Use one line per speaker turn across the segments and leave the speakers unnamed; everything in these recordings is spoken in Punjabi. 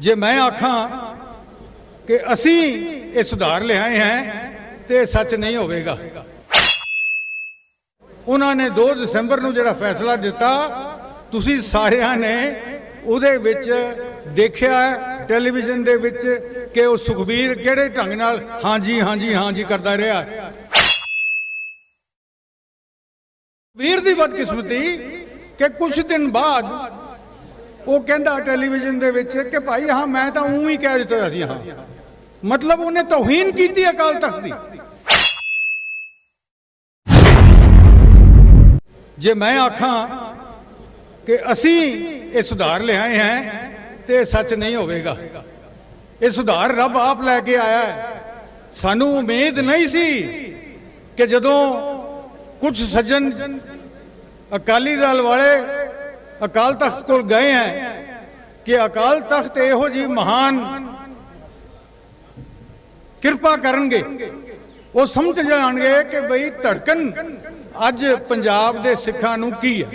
ਜੇ ਮੈਂ ਆਖਾਂ ਕਿ ਅਸੀਂ ਇਹ ਸੁਧਾਰ ਲਿਆਏ ਹੈ, ਤੇ ਸੱਚ ਨਹੀਂ ਹੋਵੇਗਾ। ਉਹਨਾਂ ਨੇ 2 ਦਸੰਬਰ ਨੂੰ ਜਿਹੜਾ ਫੈਸਲਾ ਦਿੱਤਾ, ਤੁਸੀਂ ਸਾਰਿਆਂ ਨੇ ਉਹਦੇ ਵਿੱਚ ਦੇਖਿਆ ਟੈਲੀਵਿਜ਼ਨ ਦੇ ਵਿੱਚ ਕਿ ਉਹ ਸੁਖਬੀਰ ਕਿਹੜੇ ਢੰਗ ਨਾਲ ਹਾਂਜੀ ਹਾਂਜੀ ਹਾਂਜੀ ਕਰਦਾ ਰਿਹਾ। ਵੀਰ ਦੀ ਬਦਕਿਸਮਤੀ ਕਿ ਕੁਝ ਦਿਨ ਬਾਅਦ ਉਹ ਕਹਿੰਦਾ ਟੈਲੀਵਿਜ਼ਨ ਦੇ ਵਿੱਚ ਕਿ ਭਾਈ, ਹਾਂ, ਮੈਂ ਤਾਂ ਉਂ ਹੀ ਕਹਿ ਦਿੱਤਾ ਸੀ, ਹਾਂ। ਮਤਲਬ ਉਹਨੇ ਤੋਹੀਨ ਕੀਤੀ ਅਕਾਲ ਤਖਤ ਦੀ। ਜੇ ਮੈਂ ਆਖਾਂ ਕਿ ਅਸੀਂ ਇਹ ਸੁਧਾਰ ਲਿਆਏ ਹੈ, ਤੇ ਇਹ ਸੱਚ ਨਹੀਂ ਹੋਵੇਗਾ। ਇਹ ਸੁਧਾਰ ਰੱਬ ਆਪ ਲੈ ਕੇ ਆਇਆ ਹੈ। ਸਾਨੂੰ ਉਮੀਦ ਨਹੀਂ ਸੀ ਕਿ ਜਦੋਂ ਕੁਝ ਸੱਜਣ ਅਕਾਲੀ ਦਲ ਵਾਲੇ ਅਕਾਲ ਤਖਤ ਕੋਲ ਗਏ ਹੈ ਕਿ ਅਕਾਲ ਤਖਤ ਇਹੋ ਜੀ ਮਹਾਨ ਕਿਰਪਾ ਕਰਨਗੇ। ਉਹ ਸਮਝ ਜਾਣਗੇ ਕਿ ਬਈ ਧੜਕਣ ਅੱਜ ਪੰਜਾਬ ਦੇ ਸਿੱਖਾਂ ਨੂੰ ਕੀ ਹੈ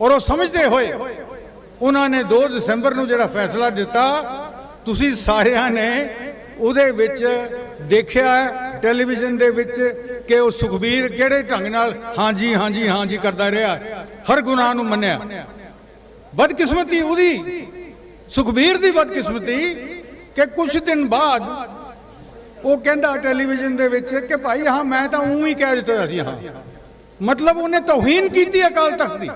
ਔਰ ਉਹ ਸਮਝਦੇ ਹੋਏ ਉਹਨਾਂ ਨੇ 2 ਦਸੰਬਰ ਨੂੰ ਜਿਹੜਾ ਫੈਸਲਾ ਦਿੱਤਾ, ਤੁਸੀਂ ਸਾਰਿਆਂ ਨੇ ਉਹਦੇ ਵਿੱਚ ਦੇਖਿਆ ਟੈਲੀਵਿਜ਼ਨ ਦੇ ਵਿੱਚ ਕਿ ਉਹ ਸੁਖਬੀਰ ਕਿਹੜੇ ਢੰਗ ਨਾਲ ਹਾਂਜੀ ਹਾਂਜੀ ਹਾਂਜੀ ਕਰਦਾ ਰਿਹਾ ਹਰ ਗੁਨਾਹ ਨੂੰ ਮੰਨਿਆ। ਬਦਕਿਸਮਤੀ ਉਹਦੀ, ਸੁਖਬੀਰ ਦੀ ਬਦਕਿਸਮਤੀ ਕਿ ਕੁਝ ਦਿਨ ਬਾਅਦ ਉਹ ਕਹਿੰਦਾ ਟੈਲੀਵਿਜ਼ਨ ਦੇ ਵਿੱਚ ਕਿ ਭਾਈ ਹਾਂ, ਮੈਂ ਤਾਂ ਉਂ ਹੀ ਕਹਿ ਦਿੱਤਾ ਸੀ, ਹਾਂ। ਮਤਲਬ ਉਹਨੇ ਤੋਹੀਨ ਕੀਤੀ ਅਕਾਲ ਤਖਤ ਦੀ।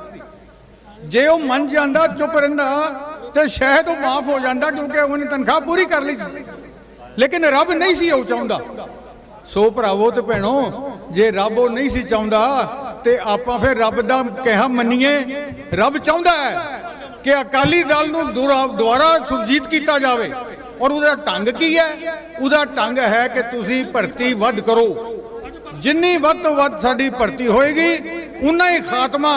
ਜੇ ਉਹ ਮੰਨ ਜਾਂਦਾ, ਚੁੱਪ ਰਹਿੰਦਾ ਤੇ ਸ਼ਾਇਦ ਉਹ ਮਾਫ ਹੋ ਜਾਂਦਾ ਕਿਉਂਕਿ ਉਹਨੇ ਤਨਖਾਹ ਪੂਰੀ ਕਰ ਲਈ ਸੀ। ਲੇਕਿਨ ਰੱਬ ਨਹੀਂ ਸੀ ਉਹ ਚਾਹੁੰਦਾ। ਸੋ ਭਰਾਵੋ ਤੇ ਭੈਣੋ, ਜੇ ਰੱਬ ਉਹ ਨਹੀਂ ਸੀ ਚਾਹੁੰਦਾ ਤੇ ਆਪਾਂ ਫਿਰ ਰੱਬ ਦਾ ਕਿਹਾ ਮੰਨੀਏ। ਰੱਬ ਚਾਹੁੰਦਾ ਹੈ ਕਿ ਅਕਾਲੀ ਦਲ ਨੂੰ ਦੁਰਾ- ਦੁਬਾਰਾ ਸੁਰਜੀਤ ਕੀਤਾ ਜਾਵੇ। ਔਰ ਉਹਦਾ ਢੰਗ ਕੀ ਹੈ? ਉਹਦਾ ਢੰਗ ਹੈ ਕਿ ਤੁਸੀਂ ਭਰਤੀ ਵੱਧ ਕਰੋ। ਜਿੰਨੀ ਵੱਧ ਤੋਂ ਵੱਧ ਸਾਡੀ ਭਰਤੀ ਹੋਏਗੀ, ਉਨਾ ਹੀ ਖਾਤਮਾ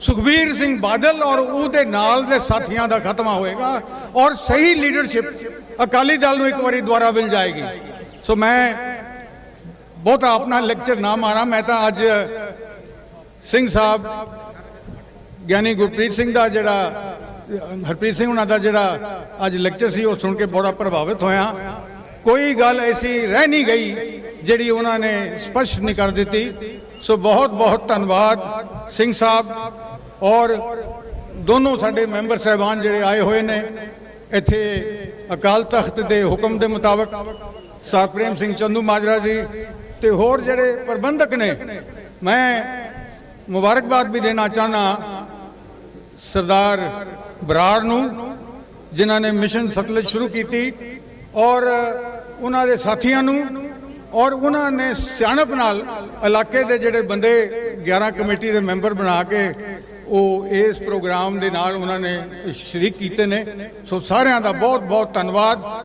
ਸੁਖਬੀਰ ਸਿੰਘ ਬਾਦਲ ਔਰ ਉਹਦੇ ਨਾਲ ਦੇ ਸਾਥੀਆਂ ਦਾ ਖਤਮਾ ਹੋਏਗਾ ਔਰ ਸਹੀ ਲੀਡਰਸ਼ਿਪ ਅਕਾਲੀ ਦਲ ਨੂੰ ਇੱਕ ਵਾਰੀ ਦੁਬਾਰਾ ਮਿਲ ਜਾਏਗੀ। ਸੋ ਮੈਂ ਬਹੁਤਾ ਆਪਣਾ ਲੈਕਚਰ ਨਾ ਮਾਰਾਂ। ਮੈਂ ਤਾਂ ਅੱਜ ਸਿੰਘ ਸਾਹਿਬ, ਗਿਆਨੀ ਗੁਰਪ੍ਰੀਤ ਸਿੰਘ ਦਾ ਜਿਹੜਾ, ਹਰਪ੍ਰੀਤ ਸਿੰਘ ਉਹਨਾਂ ਦਾ ਜਿਹੜਾ ਅੱਜ ਲੈਕਚਰ ਸੀ, ਉਹ ਸੁਣ ਕੇ ਬੜਾ ਪ੍ਰਭਾਵਿਤ ਹੋਇਆ। ਕੋਈ ਗੱਲ ਐਸੀ ਰਹਿ ਨਹੀਂ ਗਈ ਜਿਹੜੀ ਉਹਨਾਂ ਨੇ ਸਪਸ਼ਟ ਨਹੀਂ ਕਰ ਦਿੱਤੀ। ਸੋ ਬਹੁਤ ਬਹੁਤ ਧੰਨਵਾਦ ਸਿੰਘ ਸਾਹਿਬ ਔਰ ਦੋਨੋਂ ਸਾਡੇ ਮੈਂਬਰ ਸਹਿਬਾਨ ਜਿਹੜੇ ਆਏ ਹੋਏ ਨੇ। ਇੱਥੇ ਅਕਾਲ ਤਖਤ ਦੇ ਹੁਕਮ ਦੇ ਮੁਤਾਬਕ ਸਾਪ੍ਰੇਮ ਸਿੰਘ ਚੰਦੂ ਮਾਜਰਾ ਜੀ ਤੇ ਹੋਰ ਜਿਹੜੇ ਪ੍ਰਬੰਧਕ ਨੇ, ਮੈਂ ਮੁਬਾਰਕਬਾਦ ਵੀ ਦੇਣਾ ਚਾਹਨਾ ਸਰਦਾਰ ਬਰਾੜ ਨੂੰ, ਜਿਨ੍ਹਾਂ ਨੇ ਮਿਸ਼ਨ ਸਤਲਜ ਸ਼ੁਰੂ ਕੀਤੀ ਔਰ ਉਹਨਾਂ ਦੇ ਸਾਥੀਆਂ ਨੂੰ ਔਰ ਉਹਨਾਂ ਨੇ ਸਿਆਣਪ ਨਾਲ ਇਲਾਕੇ ਦੇ ਜਿਹੜੇ ਬੰਦੇ 11 ਕਮੇਟੀ ਦੇ ਮੈਂਬਰ ਬਣਾ ਕੇ ਉਹ ਇਸ ਪ੍ਰੋਗਰਾਮ ਦੇ ਨਾਲ ਉਹਨਾਂ ਨੇ ਸ਼ਰੀਕ ਕੀਤੇ ਨੇ। ਸੋ ਸਾਰਿਆਂ ਦਾ ਬਹੁਤ ਬਹੁਤ ਧੰਨਵਾਦ।